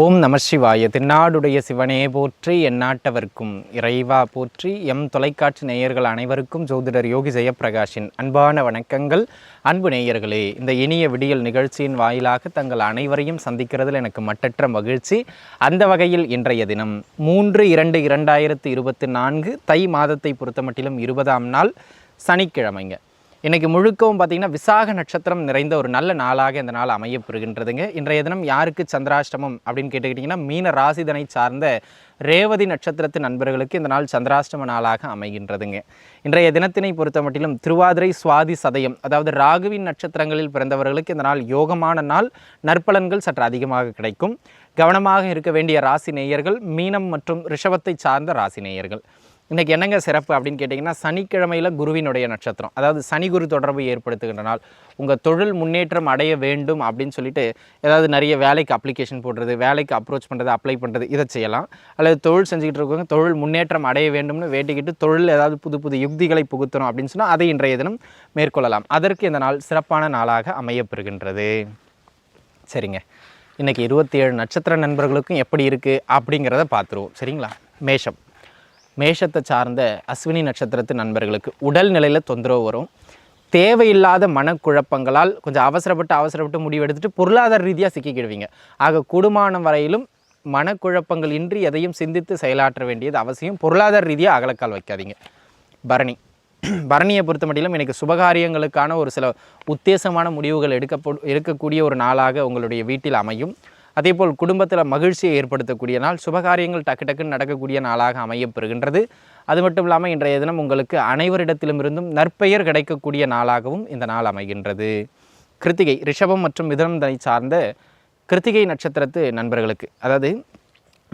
ஓம் நம சிவாய. திருநாடுடைய சிவனே போற்றி எந்நாட்டவர்க்கும் இறைவா போற்றி. எம் தொலைக்காட்சி நேயர்கள் அனைவருக்கும் ஜோதிடர் யோகி ஜெயப்பிரகாஷின் அன்பான வணக்கங்கள். அன்பு நேயர்களே இந்த இனிய விடியல் நிகழ்ச்சியின் வாயிலாக தங்கள் அனைவரையும் சந்திக்கிறதில் எனக்கு மட்டற்ற மகிழ்ச்சி. அந்த வகையில் இன்றைய தினம் மூன்று இரண்டு இரண்டாயிரத்து இருபத்தி நான்கு தை மாதத்தை பொறுத்தமட்டிலும் இருபதாம் நாள் சனிக்கிழமைங்க. இன்றைக்கி முழுக்கவும் பார்த்தீங்கன்னா விசாக நட்சத்திரம் நிறைந்த ஒரு நல்ல நாளாக இந்த நாள் அமையப்பெறுகின்றதுங்க. இன்றைய தினம் யாருக்கு சந்திராஷ்டமம் அப்படின்னு கேட்டுக்கிட்டிங்கன்னா மீன ராசிதனை சார்ந்த ரேவதி நட்சத்திரத்து நண்பர்களுக்கு இந்த நாள் சந்திராஷ்டம நாளாக அமைகின்றதுங்க. இன்றைய தினத்தினை பொறுத்த மட்டிலும் திருவாதிரை சுவாதி சதயம் அதாவது ராகுவின் நட்சத்திரங்களில் பிறந்தவர்களுக்கு இந்த நாள் யோகமான நாள் நற்பலன்கள் சற்று அதிகமாக கிடைக்கும். கவனமாக இருக்க வேண்டிய ராசி நேயர்கள் மீனம் மற்றும் ரிஷபத்தை சார்ந்த ராசி நேயர்கள். இன்றைக்கி என்னங்க சிறப்பு அப்படின்னு கேட்டிங்கன்னா சனிக்கிழமையில் குருவினுடைய நட்சத்திரம். அதாவது சனி குரு தொடர்பு ஏற்படுத்துகின்ற நாள். உங்கள் தொழில் முன்னேற்றம் அடைய வேண்டும் அப்படின்னு சொல்லிட்டு ஏதாவது நிறைய வேலைக்கு அப்ளிகேஷன் போடுறது வேலைக்கு அப்ரோச் பண்ணுறது அப்ளை பண்ணுறது இதை செய்யலாம். அல்லது தொழில் செஞ்சுக்கிட்டு இருக்கவங்க தொழில் முன்னேற்றம் அடைய வேண்டும்னு வேண்டிக்கிட்டு தொழில் ஏதாவது புது புது யுக்திகளை புகுத்தணும் அப்படின்னு சொன்னால் அதை இன்றைய தினம் மேற்கொள்ளலாம். அதற்கு இந்த நாள் சிறப்பான நாளாக அமையப்பெறுகின்றது. சரிங்க. இன்றைக்கி இருபத்தி ஏழு நட்சத்திர நண்பர்களுக்கும் எப்படி இருக்குது அப்படிங்கிறத பார்த்துருவோம். சரிங்களா? மேஷம். மேஷத்தை சார்ந்த அஸ்வினி நட்சத்திரத்து நண்பர்களுக்கு உடல் நிலையில் தொந்தரவு வரும். தேவையில்லாத மனக்குழப்பங்களால் கொஞ்சம் அவசரப்பட்டு அவசரப்பட்டு முடிவெடுத்துட்டு பொருளாதார ரீதியாக சிக்கிக்கிடுவீங்க. ஆக கூடுமானம் வரையிலும் மனக்குழப்பங்கள் இன்றி எதையும் சிந்தித்து செயலாற்ற வேண்டியது அவசியம். பொருளாதார ரீதியாக அகலக்கால் வைக்காதீங்க. பரணி. பரணியை பொறுத்த மட்டிலும் எனக்கு சுபகாரியங்களுக்கான ஒரு சில உத்தேசமான முடிவுகள் எடுக்கப்படு எடுக்கக்கூடிய ஒரு நாளாக உங்களுடைய வீட்டில் அமையும். அதேபோல் குடும்பத்தில் மகிழ்ச்சியை ஏற்படுத்தக்கூடிய நாள் சுபகாரியங்கள் டக்கு டக்குன்னு நடக்கக்கூடிய நாளாக அமையப்பெறுகின்றது. அது மட்டும் இல்லாமல் இன்றைய தினம் உங்களுக்கு அனைவரிடத்திலுமிருந்தும் நற்பெயர் கிடைக்கக்கூடிய நாளாகவும் இந்த நாள் அமைகின்றது. கிருத்திகை ரிஷபம் மற்றும் மிதனத்தை சார்ந்த கிருத்திகை நட்சத்திரத்து நண்பர்களுக்கு அதாவது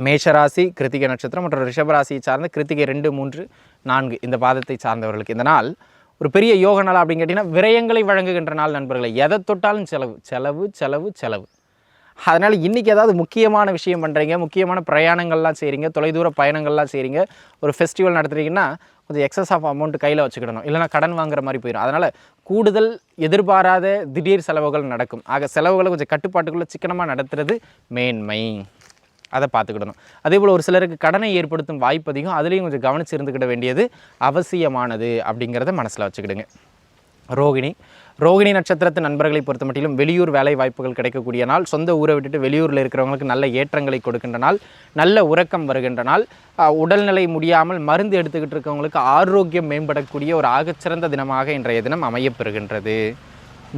மேஷராசி கிருத்திகை நட்சத்திரம் மற்றும் ரிஷபராசியை சார்ந்த கிருத்திகை ரெண்டு மூன்று நான்கு இந்த பாதத்தை சார்ந்தவர்களுக்கு இந்த நாள் ஒரு பெரிய யோக நாள் அப்படின்னு கேட்டிங்கன்னா விரயங்களை வழங்குகின்ற நாள் நண்பர்களை. எதை தொட்டாலும் செலவு செலவு செலவு செலவு. அதனால் இன்றைக்கி ஏதாவது முக்கியமான விஷயம் பண்ணுறீங்க முக்கியமான பிரயாணங்கள்லாம் செய்கிறீங்க தொலைதூர பயணங்கள்லாம் செய்கிறீங்க ஒரு ஃபெஸ்டிவல் நடத்துகிறீங்கன்னா கொஞ்சம் எக்ஸஸ் ஆஃப் அமௌண்ட் கையில் வச்சுக்கிடணும். இல்லைனா கடன் வாங்குற மாதிரி போயிடும் அதனால் கூடுதல் எதிர்பாராத திடீர் செலவுகள் நடக்கும். ஆக செலவுகளை கொஞ்சம் கட்டுப்பாட்டுக்குள்ளே சிக்கனமாக நடத்துறது மேன்மை. அதை பார்த்துக்கிடணும். அதே போல் ஒரு சிலருக்கு கடனை ஏற்படுத்தும் வாய்ப்பு அதிகம். அதுலேயும் கொஞ்சம் கவனிச்சு இருந்துக்கிட வேண்டியது அவசியமானது அப்படிங்கிறத மனசில் வச்சுக்கிடுங்க. ரோகிணி ரோகிணி நட்சத்திரத்து நண்பர்களை பொறுத்த மட்டிலும் வெளியூர் வேலை வாய்ப்புகள் கிடைக்கக்கூடிய நாள் சொந்த ஊரை விட்டுட்டு வெளியூரில் இருக்கிறவங்களுக்கு நல்ல ஏற்றங்களை கொடுக்கின்ற நாள் நல்ல உறக்கம் வருகின்ற நாள் உடல்நிலை முடியாமல் மருந்து எடுத்துக்கிட்டு இருக்கவங்களுக்கு ஆரோக்கியம் மேம்படக்கூடிய ஒரு ஆகச்சிறந்த தினமாக இன்றைய தினம் அமையப்பெறுகின்றது.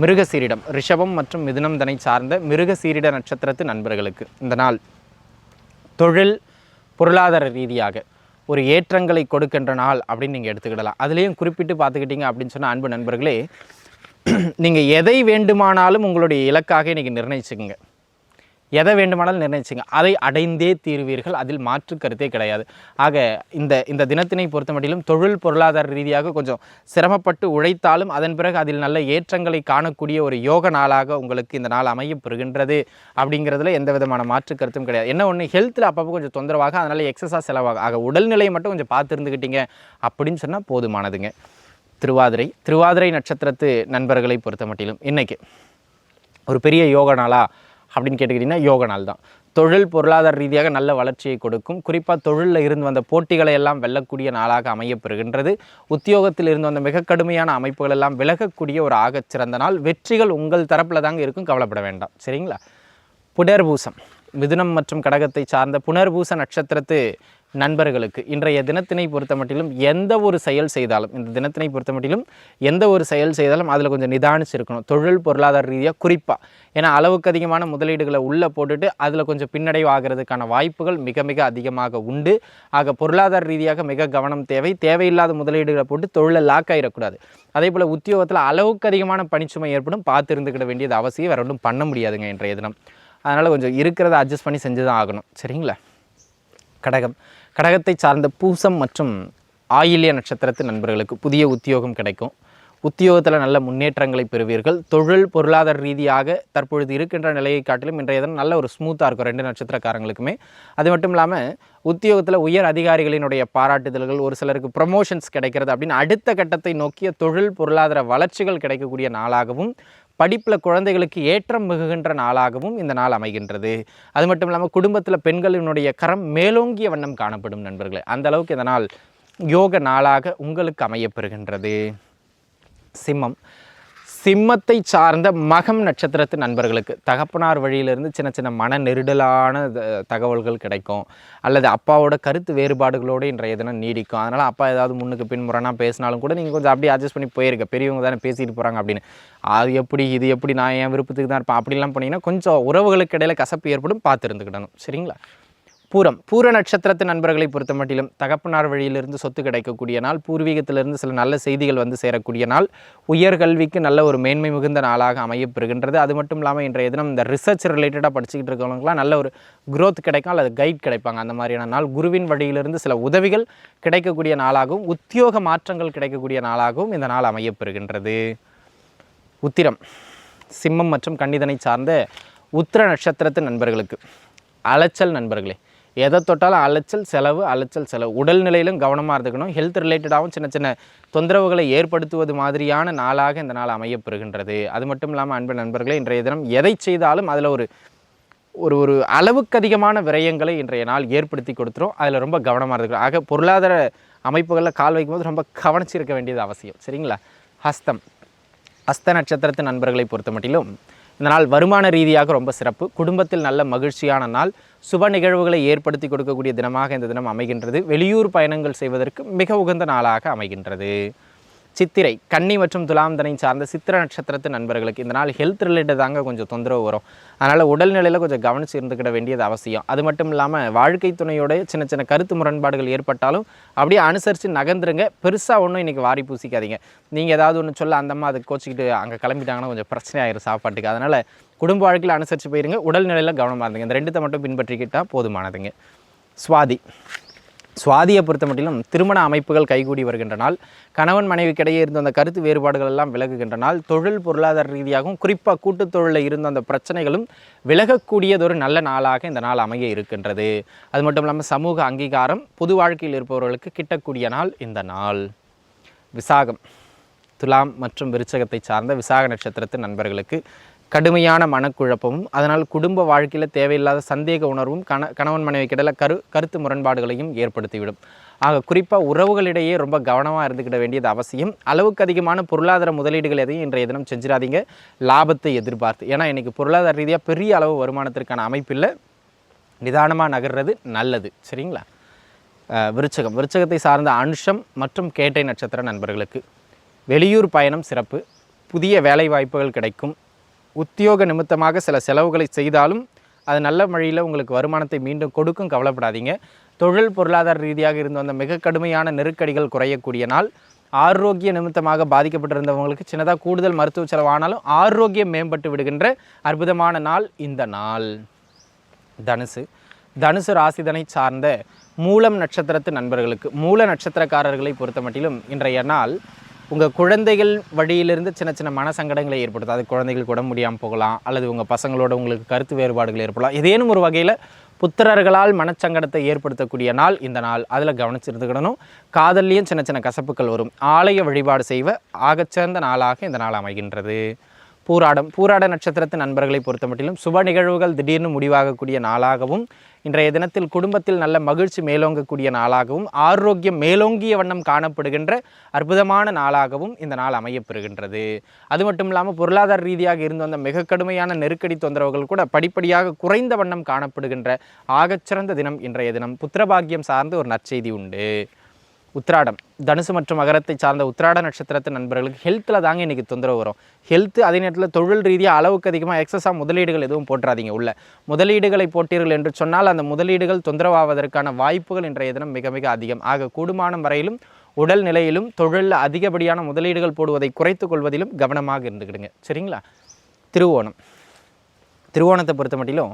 மிருகசீரிடம் ரிஷபம் மற்றும் மிதுனம் தனை சார்ந்த மிருகசீரிட நட்சத்திரத்து நண்பர்களுக்கு இந்த நாள். தொழில் பொருளாதார ரீதியாக ஒரு ஏற்றங்களை கொடுக்கின்ற நாள் அப்படின்னு நீங்கள் எடுத்துக்கிடலாம். அதுலேயும் குறிப்பிட்டு பார்த்துக்கிட்டிங்க அப்படின்னு சொன்ன அன்பு நண்பர்களே நீங்கள் எதை வேண்டுமானாலும் உங்களுடைய இலக்காக இன்றைக்கி நிர்ணயிச்சுக்கோங்க. எதை வேண்டுமானாலும் நிர்ணயிச்சுங்க அதை அடைந்தே தீர்வீர்கள். அதில் மாற்று கருத்தே கிடையாது. ஆக இந்த இந்த தினத்தினை பொறுத்த மட்டிலும் தொழில் பொருளாதார ரீதியாக கொஞ்சம் சிரமப்பட்டு உழைத்தாலும் அதன் பிறகு அதில் நல்ல ஏற்றங்களை காணக்கூடிய ஒரு யோக நாளாக உங்களுக்கு இந்த நாள் அமையப் பெறுகின்றது அப்படிங்கிறதுல எந்த விதமான மாற்று கருத்தும் கிடையாது. என்ன ஒன்று ஹெல்த்தில் அப்பப்போ கொஞ்சம் தொந்தரவாக அதனால் எக்ஸஸாக செலவாகும் ஆக உடல்நிலையை மட்டும் கொஞ்சம் பார்த்து இருந்துக்கிட்டீங்க அப்படின்னு சொன்னால் போதுமானதுங்க. திருவாதிரை. திருவாதிரை நட்சத்திரத்து நண்பர்களை பொறுத்த மட்டிலும் இன்றைக்கி ஒரு பெரிய யோக நாளா அப்படின்னு கேட்டுக்கிட்டிங்கன்னா யோக நாள் தான். தொழில் பொருளாதார ரீதியாக நல்ல வளர்ச்சியை கொடுக்கும். குறிப்பாக தொழிலில் இருந்து வந்த போட்டிகளை எல்லாம் வெல்லக்கூடிய நாளாக அமையப்பெறுகின்றது. உத்தியோகத்தில் இருந்து வந்த மிக கடுமையான அமைப்புகள் எல்லாம் விலகக்கூடிய ஒரு ஆகச் சிறந்த நாள். வெற்றிகள் உங்கள் தரப்பில் தாங்க இருக்கும். கவலைப்பட வேண்டாம். சரிங்களா? புடர்பூசம். மிதுனம் மற்றும் கடகத்தை சார்ந்த புனர்பூச நட்சத்திரத்து நண்பர்களுக்கு இன்றைய தினத்தினை பொறுத்த மட்டிலும் எந்த ஒரு செயல் செய்தாலும் இந்த தினத்தினை பொறுத்த மட்டிலும் எந்த ஒரு செயல் செய்தாலும் அதில் கொஞ்சம் நிதானிச்சு இருக்கணும் தொழில் பொருளாதார ரீதியாக குறிப்பாக ஏன்னா அளவுக்கு அதிகமான முதலீடுகளை உள்ளே போட்டுட்டு அதில் கொஞ்சம் பின்னடைவு ஆகிறதுக்கான வாய்ப்புகள் மிக மிக அதிகமாக உண்டு. ஆக பொருளாதார ரீதியாக மிக கவனம் தேவை. தேவையில்லாத முதலீடுகளை போட்டு தொழிலை லாக் ஆகிடக்கூடாது அதே போல் உத்தியோகத்தில் அளவுக்கு அதிகமான பணிச்சுமை ஏற்படும். பார்த்து இருந்துக்கிட வேண்டியது அவசியம். வேறு ஒன்றும் பண்ண முடியாதுங்க இன்றைய தினம். அதனால் கொஞ்சம் இருக்கிறத அட்ஜஸ்ட் பண்ணி செஞ்சு தான் ஆகணும். சரிங்களா? கடகம். கடகத்தை சார்ந்த பூசம் மற்றும் ஆயிலிய நட்சத்திரத்து நண்பர்களுக்கு புதிய உத்தியோகம் கிடைக்கும். உத்தியோகத்தில் நல்ல முன்னேற்றங்களை பெறுவீர்கள். தொழில் பொருளாதார ரீதியாக தற்பொழுது இருக்கின்ற நிலையை காட்டிலும் இன்றைய தினம் நல்ல ஒரு ஸ்மூத்தாக இருக்கும் ரெண்டு நட்சத்திரக்காரங்களுக்குமே. அது மட்டும் இல்லாமல் உத்தியோகத்தில் உயர் அதிகாரிகளினுடைய பாராட்டுதல்கள் ஒரு சிலருக்கு ப்ரமோஷன்ஸ் கிடைக்கிறது அப்படின்னு அடுத்த கட்டத்தை நோக்கிய தொழில் பொருளாதார வளர்ச்சிகள் கிடைக்கக்கூடிய நாளாகவும் படிப்பில் குழந்தைகளுக்கு ஏற்றம் மிகுகின்ற நாளாகவும் இந்த நாள் அமைகின்றது. அது மட்டும் இல்லாமல் குடும்பத்தில் பெண்களினுடைய கரம் மேலோங்கிய வண்ணம் காணப்படும் நண்பர்களே. அந்த அளவுக்கு இந்த நாள் யோக நாளாக உங்களுக்கு அமையப்பெறுகின்றது சிம்மம். சிம்மத்தை சார்ந்த மகம் நட்சத்திரத்து நண்பர்களுக்கு. தகப்பனார் வழியிலிருந்து சின்ன சின்ன மன நெருடலான தகவல்கள் கிடைக்கும். அல்லது அப்பாவோட கருத்து வேறுபாடுகளோடு இன்றைய தினம் நீடிக்கும். அதனால் அப்பா ஏதாவது முன்னுக்கு பின்முறைனா பேசினாலும் கூட நீங்கள் கொஞ்சம் அப்படியே அட்ஜஸ்ட் பண்ணி போயிருக்க பெரியவங்க தானே பேசிட்டு போகிறாங்க அப்படின்னு. அது எப்படி இது எப்படி நான் என் விருப்பத்துக்கு தான் இருப்பேன். அப்படிலாம் பண்ணிங்கன்னா கொஞ்சம் உறவுகளுக்கு இடையில கசப்பு ஏற்படும். பார்த்து இருந்துக்கிடணும். சரிங்களா? பூரம் பூர நட்சத்திரத்து நண்பர்களை பொறுத்த மட்டிலும் தகப்பனார் வழியிலிருந்து சொத்து கிடைக்கக்கூடிய நாள் பூர்வீகத்திலிருந்து சில நல்ல செய்திகள் வந்து சேரக்கூடிய நாள் உயர்கல்விக்கு நல்ல ஒரு மேன்மை மிகுந்த நாளாக அமையப்பெறுகின்றது. அது மட்டும் இல்லாமல் இன்றைய தினம் இந்த ரிசர்ச் ரிலேட்டடாக படிச்சுக்கிட்டு இருக்கவங்களுக்குலாம் நல்ல ஒரு க்ரோத் கிடைக்கும் அல்லது கைட் கிடைப்பாங்க. அந்த மாதிரியான நாள் குருவின் வழியிலிருந்து சில உதவிகள் கிடைக்கக்கூடிய நாளாகவும் உத்தியோக மாற்றங்கள் கிடைக்கக்கூடிய நாளாகவும் இந்த நாள் அமையப்பெறுகின்றது. உத்திரம் சிம்மம் மற்றும் கன்னிதனை சார்ந்த உத்திர நட்சத்திரத்து நண்பர்களுக்கு அலைச்சல் நண்பர்களே எதை தொட்டாலும் அலைச்சல் செலவு அலைச்சல் செலவு. உடல்நிலையிலும் கவனமாக இருந்துக்கணும். ஹெல்த் ரிலேட்டடாகவும் சின்ன சின்ன தொந்தரவுகளை ஏற்படுத்துவது மாதிரியான நாளாக இந்த நாள் அமையப்பெறுகின்றது. அது மட்டும் இல்லாமல் அன்பு நண்பர்களே இன்றைய தினம் எதை செய்தாலும் அதில் ஒரு ஒரு ஒரு அளவுக்கு அதிகமான விரயங்களை இன்றைய நாள் ஏற்படுத்தி கொடுத்துரும். அதில் ரொம்ப கவனமாக இருக்கிறோம் ஆக பொருளாதார அமைப்புகளில் கால் வைக்கும்போது ரொம்ப கவனிச்சிருக்க வேண்டியது அவசியம். சரிங்களா? ஹஸ்தம். ஹஸ்த நட்சத்திரத்து நண்பர்களை பொறுத்த மட்டிலும் இந்த நாள் வருமான ரீதியாக ரொம்ப சிறப்பு. குடும்பத்தில் நல்ல மகிழ்ச்சியான நாள். சுப நிகழ்வுகளை ஏற்படுத்தி கொடுக்கக்கூடிய தினமாக இந்த தினம் அமைகின்றது. வெளியூர் பயணங்கள் செய்வதற்கு மிக உகந்த நாளாக அமைகின்றது. சித்திரை கன்னி மற்றும் துலாம் தனை சார்ந்த சித்திர நட்சத்திரத்து நண்பர்களுக்கு இந்த நாள் ஹெல்த் ரிலேட்டட் தாங்க கொஞ்சம் தொந்தரவு வரும். அதனால் உடல்நிலையில் கொஞ்சம் கவனிச்சு இருந்துக்கிட வேண்டியது அவசியம். அது மட்டும் இல்லாமல் வாழ்க்கை துணையோட சின்ன சின்ன கருத்து முரண்பாடுகள் ஏற்பட்டாலும் அப்படியே அனுசரித்து நகர்ந்துருங்க. பெருசாக ஒன்றும் இன்றைக்கி வாரி பூசிக்காதீங்க. நீங்கள் ஏதாவது ஒன்று சொல்ல அந்தம்மா அதுக்கு கோச்சிக்கிட்டு அங்கே கிளம்பிட்டாங்கன்னா கொஞ்சம் பிரச்சனை ஆயிரும் சாப்பாட்டுக்கு. அதனால் குடும்ப வாழ்க்கையில் அனுசரித்து போயிருங்க. உடல்நிலையில் கவனமாக இருந்துங்க. இந்த ரெண்டுத்தை மட்டும் பின்பற்றிக்கிட்டால் போதுமானதுங்க. சுவாதி. சுவாதியை பொறுத்த மட்டிலும் திருமண அமைப்புகள் கைகூடி வருகின்ற நாள் கணவன் மனைவிக்கிடையே இருந்த அந்த கருத்து வேறுபாடுகள் எல்லாம் விலகுகின்ற நாள் தொழில் பொருளாதார ரீதியாகவும் குறிப்பாக கூட்டுத் தொழிலில் இருந்த அந்த பிரச்சனைகளும் விலகக்கூடியதொரு நல்ல நாளாக இந்த நாள் அமைய இருக்கின்றது. அது மட்டும் இல்லாமல் சமூக அங்கீகாரம் பொது வாழ்க்கையில் இருப்பவர்களுக்கு கிட்டக்கூடிய நாள் இந்த நாள். விசாகம் துலாம் மற்றும் விருச்சகத்தை சார்ந்த விசாக நட்சத்திரத்து நண்பர்களுக்கு கடுமையான மனக்குழப்பமும் அதனால் குடும்ப வாழ்க்கையில் தேவையில்லாத சந்தேக உணர்வும் கண கணவன் மனைவிக்கிடையில் கரு கருத்து முரண்பாடுகளையும் ஏற்படுத்திவிடும். ஆக குறிப்பாக உறவுகளிடையே ரொம்ப கவனமாக இருந்துக்கிட வேண்டியது அவசியம். அளவுக்கு அதிகமான பொருளாதார முதலீடுகள் எதையும் இன்றைய தினம் செஞ்சிடாதீங்க லாபத்தை எதிர்பார்த்து. ஏன்னா இன்றைக்கி பொருளாதார ரீதியாக பெரிய அளவு வருமானத்திற்கான அமைப்பில் நிதானமாக நகர்றது நல்லது. சரிங்களா? விருச்சகம். விருச்சகத்தை சார்ந்த அனுஷம் மற்றும் கேட்டை நட்சத்திர நண்பர்களுக்கு. வெளியூர் பயணம் சிறப்பு. புதிய வேலை வாய்ப்புகள் கிடைக்கும். உத்தியோக நிமித்தமாக சில செலவுகளை செய்தாலும் அது நல்ல வழியில் உங்களுக்கு வருமானத்தை மீண்டும் கொடுக்கும் கவலைப்படாதீங்க. தொழில் பொருளாதார ரீதியாக இருந்து வந்த மிக கடுமையான நெருக்கடிகள் குறையக்கூடிய நாள். ஆரோக்கிய நிமித்தமாக பாதிக்கப்பட்டிருந்தவங்களுக்கு சின்னதாக கூடுதல் மருத்துவ செலவானாலும் ஆரோக்கியம் மேம்பட்டு விடுகின்ற அற்புதமான நாள் இந்த நாள். தனுசு. தனுசு ராசிதனை சார்ந்த மூலம் நட்சத்திரத்து நண்பர்களுக்கு மூல நட்சத்திரக்காரர்களை பொறுத்த மட்டிலும் இன்றைய நாள் உங்கள் குழந்தைகள் வழியிலிருந்து சின்ன சின்ன மன சங்கடங்களை ஏற்படுத்தும். அது குழந்தைகள் கூட முடியாமல் போகலாம் அல்லது உங்கள் பசங்களோட உங்களுக்கு கருத்து வேறுபாடுகள் ஏற்படலாம். ஏதேனும் ஒரு வகையில் புத்திரர்களால் மனச்சங்கடத்தை ஏற்படுத்தக்கூடிய நாள் இந்த நாள். அதில் கவனிச்சிருந்துக்கிடணும் காதல்லையும் சின்ன சின்ன கசப்புகள் வரும். ஆலய வழிபாடு செய்வ ஆகச்சிறந்த நாளாக இந்த நாள் அமைகின்றது. பூராடம் பூராட நட்சத்திரத்து நண்பர்களை பொறுத்த மட்டிலும் சுப நிகழ்வுகள் திடீர்னு முடிவாகக்கூடிய நாளாகவும் இன்றைய தினத்தில் குடும்பத்தில் நல்ல மகிழ்ச்சி மேலோங்கக்கூடிய நாளாகவும் ஆரோக்கியம் மேலோங்கிய வண்ணம் காணப்படுகின்ற அற்புதமான நாளாகவும் இந்த நாள் அமையப்பெறுகின்றது. அது மட்டும் இல்லாமல் பொருளாதார ரீதியாக இருந்து வந்த மிக கடுமையான நெருக்கடி தொந்தரவுகள் கூட படிப்படியாக குறைந்த வண்ணம் காணப்படுகின்ற ஆகச்சிறந்த தினம் இன்றைய தினம். புத்திரபாகியம் சார்ந்து ஒரு நற்செய்தி உண்டு. உத்திராடம். தனுசு மற்றும் மகரத்தை சார்ந்த உத்ராட நட்சத்திரத்து நண்பர்களுக்கு ஹெல்த்தில் தாங்க இன்றைக்கி தொந்தரவு வரும். ஹெல்த்து அதே நேரத்தில் தொழில் ரீதியாக அளவுக்கு அதிகமாக எக்ஸஸாக முதலீடுகள் எதுவும் போட்டுறாதீங்க உள்ள. முதலீடுகளை போட்டீர்கள் என்று சொன்னால் அந்த முதலீடுகள் தொந்தரவாவதற்கான வாய்ப்புகள் இன்றைய தினம் மிக மிக அதிகம். ஆக கூடுமானம் வரையிலும் உடல் நிலையிலும் தொழிலில் அதிகப்படியான முதலீடுகள் போடுவதை குறைத்துக் கொள்வதிலும் கவனமாக இருந்துக்கிடுங்க. சரிங்களா? திருவோணம். திருவோணத்தை பொறுத்த மட்டிலும்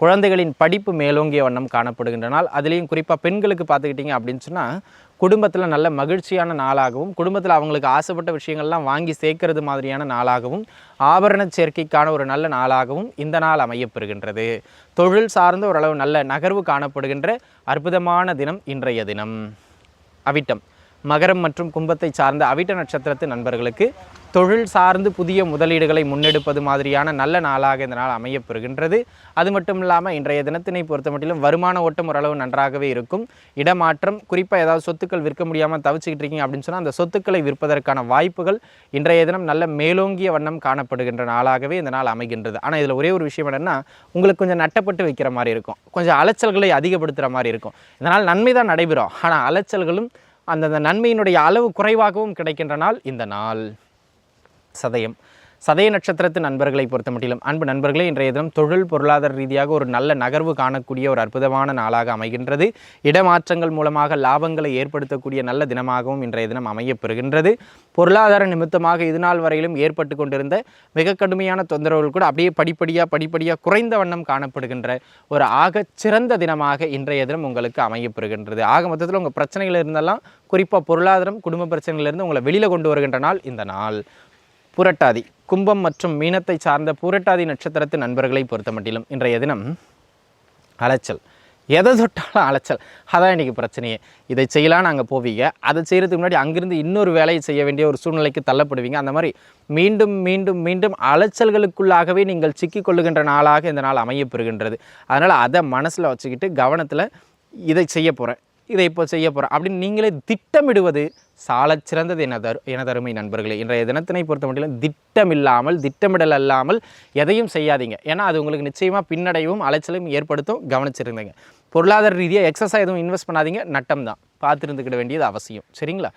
குழந்தைகளின் படிப்பு மேலோங்கிய வண்ணம் காணப்படுகின்ற நாள் அதுலேயும் குறிப்பாக பெண்களுக்கு பார்த்துக்கிட்டிங்க அப்படின்னு சொன்னால் குடும்பத்தில் நல்ல மகிழ்ச்சியான நாளாகவும் குடும்பத்தில் அவங்களுக்கு ஆசைப்பட்ட விஷயங்கள்லாம் வாங்கி சேர்க்கறது மாதிரியான நாளாகவும் ஆபரண சேர்க்கைக்கான ஒரு நல்ல நாளாகவும் இந்த நாள் அமையப்பெறுகின்றது. தொழில் சார்ந்த ஓரளவு நல்ல நகர்வு காணப்படுகின்ற அற்புதமான தினம் இன்றைய தினம். அவிட்டம். மகரம் மற்றும் கும்பத்தை சார்ந்த அவிட்ட நட்சத்திரத்து நண்பர்களுக்கு தொழில் சார்ந்து புதிய முதலீடுகளை முன்னெடுப்பது மாதிரியான நல்ல நாளாக இந்த நாள் அமையப்பெறுகின்றது அது மட்டும் இல்லாமல் இன்றைய தினத்தினை பொறுத்த மட்டிலும் வருமான ஓட்டம் ஓரளவு நன்றாகவே இருக்கும். இடமாற்றம் குறிப்பாக ஏதாவது சொத்துக்கள் விற்க முடியாமல் தவிச்சுக்கிட்டு இருக்கீங்க அப்படின்னு சொன்னால் அந்த சொத்துக்களை விற்பதற்கான வாய்ப்புகள் இன்றைய தினம் நல்ல மேலோங்கிய வண்ணம் காணப்படுகின்ற நாளாகவே இந்த நாள் அமைகின்றது. ஆனால் இதில் ஒரே ஒரு விஷயம் என்னென்னா உங்களுக்கு கொஞ்சம் நட்டப்பட்டு வைக்கிற மாதிரி இருக்கும். கொஞ்சம் அலைச்சல்களை அதிகப்படுத்துகிற மாதிரி இருக்கும். இதனால் நன்மை தான் நடைபெறும். ஆனால் அலைச்சல்களும் அந்தந்த நன்மையினுடைய அளவு குறைவாகவும் கிடைக்கின்ற நாள் இந்த நாள். சதயம். சதய நட்சத்திரத்து நண்பர்களை பொறுத்த மட்டிலும் அன்பு நண்பர்களே இன்றைய தினம் தொழில் பொருளாதார ரீதியாக ஒரு நல்ல நகர்வு காணக்கூடிய ஒரு அற்புதமான நாளாக அமைகின்றது. இடமாற்றங்கள் மூலமாக லாபங்களை ஏற்படுத்தக்கூடிய நல்ல தினமாகவும் இன்றைய தினம் அமையப்பெறுகின்றது. பொருளாதார நிமித்தமாக இதுநாள் வரையிலும் ஏற்பட்டு கொண்டிருந்த மிக கடுமையான தொந்தரவுகள் கூட அப்படியே படிப்படியாக படிப்படியாக குறைந்த வண்ணம் காணப்படுகின்ற ஒரு ஆகச் சிறந்த தினமாக இன்றைய தினம் உங்களுக்கு அமையப்பெறுகின்றது. ஆக மொத்தத்தில் உங்கள் பிரச்சனைகள் இருந்தெல்லாம் குறிப்பாக பொருளாதாரம் குடும்ப பிரச்சனைகளிலிருந்து உங்களை வெளியில் கொண்டு வருகின்ற நாள் இந்த நாள். புரட்டாதி. கும்பம் மற்றும் மீனத்தை சார்ந்த புரட்டாதி நட்சத்திரத்து நண்பர்களை பொறுத்த மட்டிலும் இன்றைய தினம் அலைச்சல். எதை தொட்டாலும் அலைச்சல். அதான் இன்றைக்கி பிரச்சனையே. இதை செய்யலாம் அங்கே போவீங்க. அதை செய்கிறதுக்கு முன்னாடி அங்கிருந்து இன்னொரு வேலையை செய்ய வேண்டிய ஒரு சூழ்நிலைக்கு தள்ளப்படுவீங்க. அந்த மாதிரி மீண்டும் மீண்டும் மீண்டும் அலைச்சல்களுக்குள்ளாகவே நீங்கள் சிக்கிக் கொள்ளுகின்ற நாளாக இந்த நாள் அமையப்பெறுகின்றது அதனால் அதை மனசில் வச்சுக்கிட்டு கவனத்தில் இதை செய்ய போகிறேன் இதை இப்போ செய்ய போகிறேன் அப்படின்னு நீங்களே திட்டமிடுவது சாலச் சிறந்தது என தரு எனதருமை நண்பர்களே. இன்றைய தினத்தினை பொறுத்த மட்டும் திட்டமில்லாமல் திட்டமிடல் அல்லாமல் எதையும் செய்யாதீங்க. ஏன்னா அது உங்களுக்கு நிச்சயமாக பின்னடைவும் அலைச்சலையும் ஏற்படுத்தும். கவனிச்சிருந்தீங்க. பொருளாதார ரீதியாக எக்ஸஸாக எதுவும் இன்வெஸ்ட் பண்ணாதீங்க. நட்டம் தான். பார்த்துருந்துக்கிட வேண்டியது அவசியம். சரிங்களா?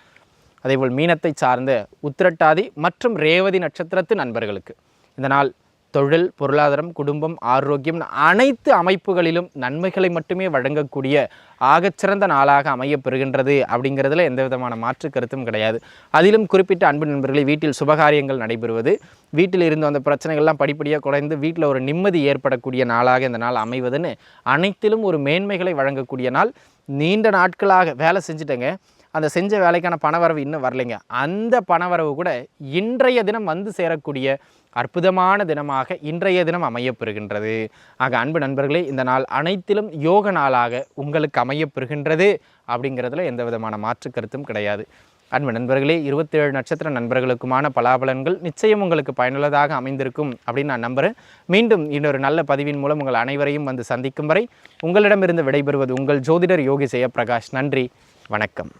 அதேபோல் மீனத்தை சார்ந்த உத்திரட்டாதி மற்றும் ரேவதி நட்சத்திரத்து நண்பர்களுக்கு. இந்த நாள் தொழில் பொருளாதாரம் குடும்பம் ஆரோக்கியம் அனைத்து அமைப்புகளிலும் நன்மைகளை மட்டுமே வழங்கக்கூடிய ஆகச்சிறந்த நாளாக அமையப்பெறுகின்றது அப்படிங்கிறதுல எந்த விதமான மாற்று கருத்தும் கிடையாது. அதிலும் குறிப்பிட்ட அன்பு நண்பர்களை வீட்டில் சுபகாரியங்கள் நடைபெறுவது வீட்டில் இருந்து அந்த பிரச்சனைகள்லாம் படிப்படியாக குறைந்து வீட்டில் ஒரு நிம்மதி ஏற்படக்கூடிய நாளாக இந்த நாள் அமைவதுன்னு அனைத்திலும் ஒரு மேன்மைகளை வழங்கக்கூடிய நாள். நீண்ட நாட்களாக வேலை செஞ்சுட்டேங்க. அந்த செஞ்ச வேலைக்கான பணவரவு இன்னும் வரலைங்க. அந்த பணவரவு கூட இன்றைய தினம் வந்து சேரக்கூடிய அற்புதமான தினமாக இன்றைய தினம் அமையப்பெறுகின்றது. ஆக அன்பு நண்பர்களே இந்த நாள் அனைத்திலும் யோக நாளாக உங்களுக்கு அமையப்பெறுகின்றது அப்படிங்கிறதுல எந்த விதமான மாற்று கருத்தும் கிடையாது. அன்பு நண்பர்களே இருபத்தேழு நட்சத்திர நண்பர்களுக்குமான பலாபலன்கள் நிச்சயம் உங்களுக்கு பயனுள்ளதாக அமைந்திருக்கும் அப்படின்னு நான் நம்புகிறேன் மீண்டும் இன்னொரு நல்ல பதிவின் மூலம் உங்கள் அனைவரையும் வந்து சந்திக்கும் வரை உங்களிடமிருந்து விடைபெறுவது உங்கள் ஜோதிடர் யோகி ஜெயப்பிரகாஷ். நன்றி வணக்கம்.